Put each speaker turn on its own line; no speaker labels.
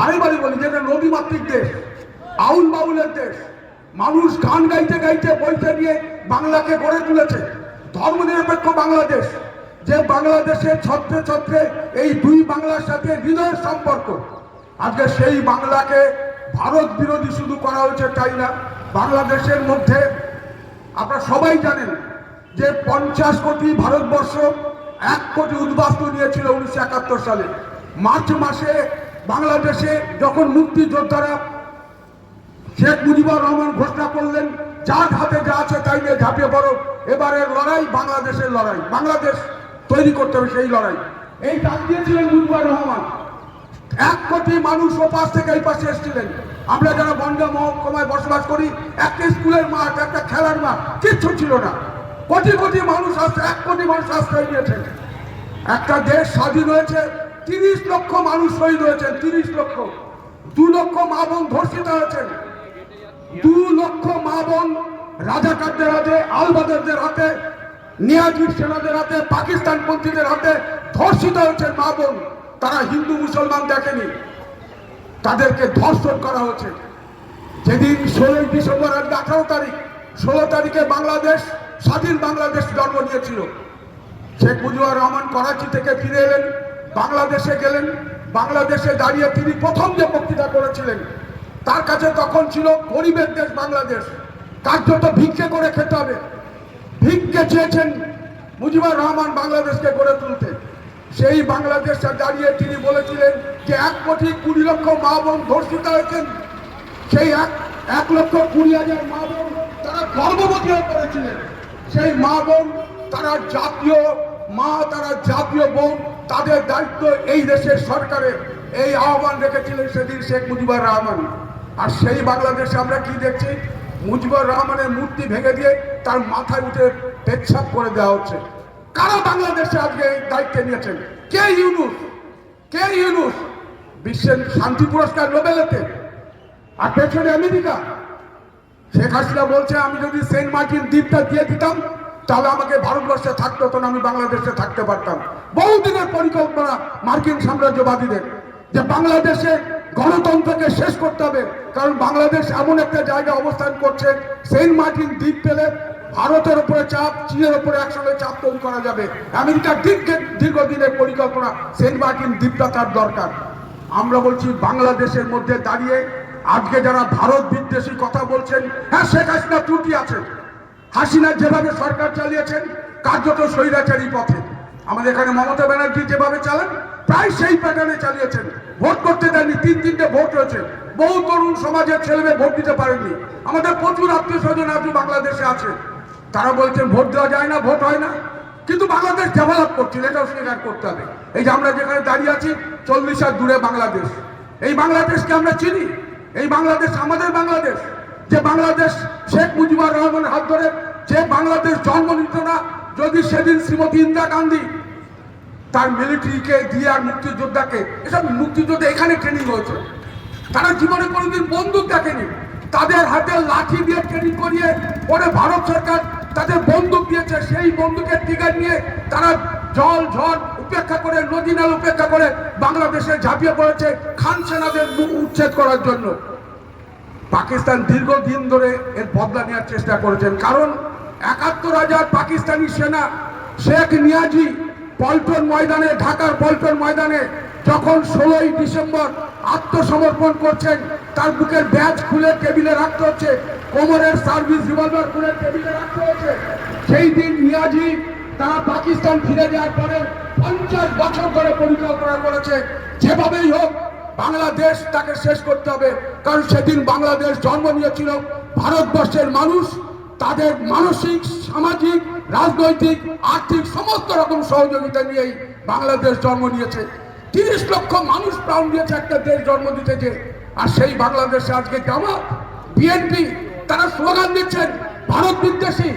বারে বারে বলি যে এটা নদীমাতৃক দেশ, আউল বাউলের দেশ, মানুষ গান গাইতে গাইতে বইতে নিয়ে বাংলাকে গড়ে তুলেছে। ধর্মনিরপেক্ষ বাংলাদেশ, যে বাংলাদেশের ছত্রে ছত্রে এই দুই বাংলার সাথে হৃদয়ের সম্পর্ক। আজকে সেই বাংলাকে ভারত বিরোধী শুধু করা হয়েছে তাই না? বাংলাদেশের মধ্যে আপনারা সবাই জানেন যে পঞ্চাশ কোটি ভারতবর্ষ এক কোটি উদ্বাস্তু নিয়েছিল উনিশশো একাত্তর সালে। মার্চ মাসে বাংলাদেশে যখন মুক্তিযোদ্ধারা শেখ মুজিবুর রহমান ঘোষণা করলেন, যার হাতে যা আছে তাই নিয়ে ঝাঁপিয়ে পড়ো, এবারের লড়াই বাংলাদেশের লড়াই। বাংলাদেশ তৈরি করতে হবে সেই লড়াই। এই ডাক দিয়েছিলেন মুজিবুর রহমান। এক কোটি মানুষ ও পাশ থেকে এই পাশে এসেছিলেন। আমরা যারা বন্ডা মহকুমায় বসবাস করি, একটা স্কুলের মাঠ, একটা খেলার মাঠ, কিচ্ছু ছিল না। কোটি কোটি মানুষ আসছে এক কোটি মানুষ আশ্রয় নিয়েছেন একটা দেশ স্বাধীন হয়েছে তিরিশ লক্ষ মানুষ শহীদ হয়েছেন, তিরিশ লক্ষ। দু লক্ষ মা বোন ধর্ষিত হয়েছেন। দু লক্ষ মা বোন রাজাকারদের হাতে, আলবাদারদের হাতে নিয়াজির সেনাদের হাতে পাকিস্তান পন্থীদের হাতে ধর্ষিত হয়েছেন মা বোন। তারা হিন্দু, মুসলমান দেখেনি। তাদেরকে ধর্ষণ করা হয়েছে। যেদিন ষোলোই ডিসেম্বর, আজকে আঠারো তারিখ, ষোলো তারিখে বাংলাদেশ, স্বাধীন বাংলাদেশ জন্ম নিয়েছিল। শেখ মুজিবুর রহমান করাচি থেকে ফিরে এলেন। বাংলাদেশে গেলেন, বাংলাদেশে দাঁড়িয়ে তিনি প্রথম যে বক্তৃতা করেছিলেন, তার কাছে তখন ছিল গরিবের দেশ বাংলাদেশ। কার্যত ভিক্ষে করে খেতে হবে। ভিক্ষে চেয়েছেন মুজিবুর রহমান বাংলাদেশকে গড়ে তুলতে। সেই বাংলাদেশে দাঁড়িয়ে তিনি বলেছিলেন যে এক কোটি কুড়ি লক্ষ মা বোন ধর্ষিত হয়েছেন। সেই এক এক লক্ষ কুড়ি হাজার মা বোন তারা গর্ভবতী করেছিলেন সেই মা বোন তারা জাতীয় মা তারা জাতীয় বোন তাদের দায়িত্ব এই দেশের সরকারের। এই আহ্বান রেখেছিলেন সেদিন শেখ মুজিবুর রহমান। আর সেই বাংলাদেশে আমরা কি দেখছি? মুজিবুর রহমানের মূর্তি ভেঙে দিয়ে তার মাথায় উঠে পেচ্ছাপ করে দেওয়া হচ্ছে। কারা বাংলাদেশে আজকে এই দায়িত্বে নিয়েছেন? কে ইউনুস? কে ইউনুস? বিশ্বের শান্তি পুরস্কার নোবেলেতে। আর পেছনে আমেরিকা। শেখ হাসিনা বলছে, আমি যদি সেন্ট মার্টিন দ্বীপটা দিয়ে দিতাম তাহলে আমাকে ভারতবর্ষে থাকতে হতো না, আমি বাংলাদেশে থাকতে পারতাম। বহুদিনের পরিকল্পনা মার্কিন সাম্রাজ্যবাদীদের, যে বাংলাদেশে গণতন্ত্রকে শেষ করতে হবে, কারণ বাংলাদেশ এমন একটা জায়গায় অবস্থান করছে, সেন্ট মার্টিন দ্বীপ পেলে ভারতের উপরে চাপ, চীনের উপরে একসঙ্গে চাপ তৈরি করা যাবে। আমেরিকার দীর্ঘ, দীর্ঘদিনের পরিকল্পনা সেন্ট মার্টিন দ্বীপটা তার দরকার। আমরা বলছি বাংলাদেশের মধ্যে দাঁড়িয়ে আজকে যারা ভারত বিদ্বেষী কথা বলছেন হ্যাঁ শেখ হাসিনা ত্রুটি আছে। হাসিনা যেভাবে সরকার চালিয়েছেন, কার্যত স্বৈরাচারী পথে। আমাদের এখানে মমতা ব্যানার্জি যেভাবে চালান, প্রায় সেই প্যাটার্নে চালিয়েছেন। ভোট করতে দেননি, তিন তিনটে ভোট হয়েছে বহু তরুণ সমাজের ছেলেমেয়ে ভোট দিতে পারেননি। আমাদের প্রচুর আত্মীয় স্বজন আজও বাংলাদেশে আছে। তারা বলছেন, ভোট দেওয়া যায় না, ভোট হয় না। কিন্তু বাংলাদেশ ডেভেলপ করছিল, এটাও স্বীকার করতে হবে। এই যে আমরা যেখানে দাঁড়িয়ে আছি, চল্লিশ হাত দূরে বাংলাদেশ। এই বাংলাদেশকে আমরা চিনি। এই বাংলাদেশ আমাদের বাংলাদেশ। যে বাংলাদেশ শেখ মুজিবুর রহমানের হাত ধরে যে বাংলাদেশ জন্ম নিত না, যদি সেদিন শ্রীমতী ইন্দিরা গান্ধী তার মিলিটারিকে দিয়ে আর মুক্তিযোদ্ধাকে, এসব মুক্তিযোদ্ধা এখানে ট্রেনিং হয়েছে। তারা জীবনে কোনোদিন বন্দুক দেখেনি। তাদের হাতে লাঠি দিয়ে ট্রেনিং করিয়ে পরে ভারত সরকার তাদের বন্দুক দিয়েছে। সেই বন্দুকের টিকার নিয়ে তারা জল, ঝড় উপেক্ষা করে, নদী নাল উপেক্ষা করে বাংলাদেশে ঝাঁপিয়ে পড়েছে। খান সেনাদের উচ্ছেদ করার জন্য। পাকিস্তান দীর্ঘদিন ধরে এর বদলা নেওয়ার চেষ্টা করেছেন। কারণ একাত্তর হাজার পাকিস্তানি সেনা, শেখ নিয়াজি পল্টন ময়দানে, ঢাকার পল্টন ময়দানে যখন ষোলোই ডিসেম্বর আত্মসমর্পণ করছেন, তার বুকের ব্যাচ খুলে টেবিলে রাখতে হচ্ছে, কোমরের সার্ভিস রিভলভার খুলে টেবিলে রাখতে হচ্ছে। সেই দিন নিয়াজি তারা পাকিস্তান ফিরে যাওয়ার পরে পঞ্চাশ বছর ধরে পরিকল্পনা করেছে, যেভাবেই হোক বাংলাদেশ তাকে শেষ করতে হবে। কারণ সেদিন বাংলাদেশ জন্ম নিয়েছিল। ভারতবর্ষের মানুষ তাদের মানসিক, সামাজিক, রাজনৈতিক, আর্থিক সমস্ত রকম সহযোগিতা নিয়েই বাংলাদেশ জন্ম নিয়েছে। তিরিশ লক্ষ মানুষ প্রাণ দিয়েছে একটা দেশ জন্ম দিতে যে। আর সেই বাংলাদেশে আজকে জামাত, বিএনপি, তারা স্লোগান দিচ্ছেন, ভারত বিদ্বেষী।